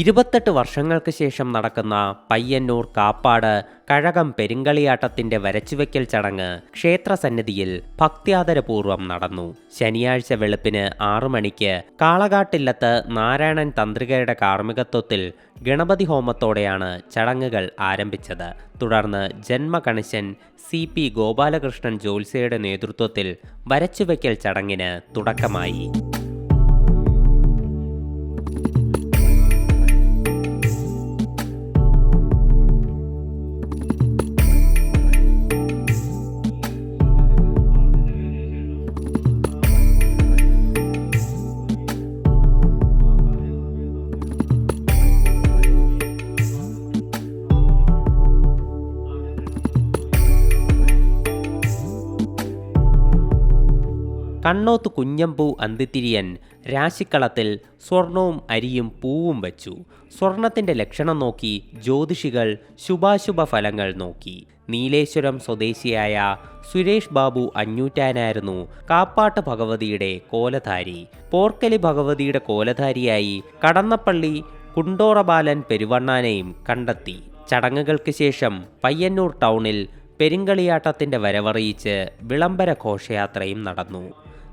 ഇരുപത്തെട്ട് വർഷങ്ങൾക്ക് ശേഷം നടക്കുന്ന പയ്യന്നൂർ കാപ്പാട് കഴകം പെരുങ്കളിയാട്ടത്തിന്റെ വരച്ചുവെക്കൽ ചടങ്ങ് ക്ഷേത്രസന്നിധിയിൽ ഭക്ത്യാദരപൂർവം നടന്നു. ശനിയാഴ്ച വെളുപ്പിന് ആറു മണിക്ക് കാളകാട്ടില്ലത്ത് നാരായണൻ തന്ത്രികയുടെ കാർമ്മികത്വത്തിൽ ഗണപതി ഹോമത്തോടെയാണ് ചടങ്ങുകൾ ആരംഭിച്ചത്. തുടർന്ന് ജന്മകണിശൻ സി പി ഗോപാലകൃഷ്ണൻ ജോത്സ്യയുടെ നേതൃത്വത്തിൽ വരച്ചുവെക്കൽ ചടങ്ങിന് തുടക്കമായി. thank you കണ്ണോത്ത് കുഞ്ഞമ്പൂ അന്തിത്തിരിയൻ രാശിക്കളത്തിൽ സ്വർണവും അരിയും പൂവും വച്ചു. സ്വർണത്തിന്റെ ലക്ഷണം നോക്കി ജ്യോതിഷികൾ ശുഭാശുഭ ഫലങ്ങൾ നോക്കി. നീലേശ്വരം സ്വദേശിയായ സുരേഷ് ബാബു അഞ്ഞൂറ്റാനായിരുന്നു കാപ്പാട്ട് ഭഗവതിയുടെ കോലധാരി. പോർക്കലി ഭഗവതിയുടെ കോലധാരിയായി കടന്നപ്പള്ളി കുണ്ടോറബാലൻ പെരുവണ്ണാനെയും കണ്ടെത്തി. ചടങ്ങുകൾക്ക് ശേഷം പയ്യന്നൂർ ടൗണിൽ പെരിങ്കളിയാട്ടത്തിന്റെ വരവറിയിച്ച് വിളംബര ഘോഷയാത്രയും നടന്നു.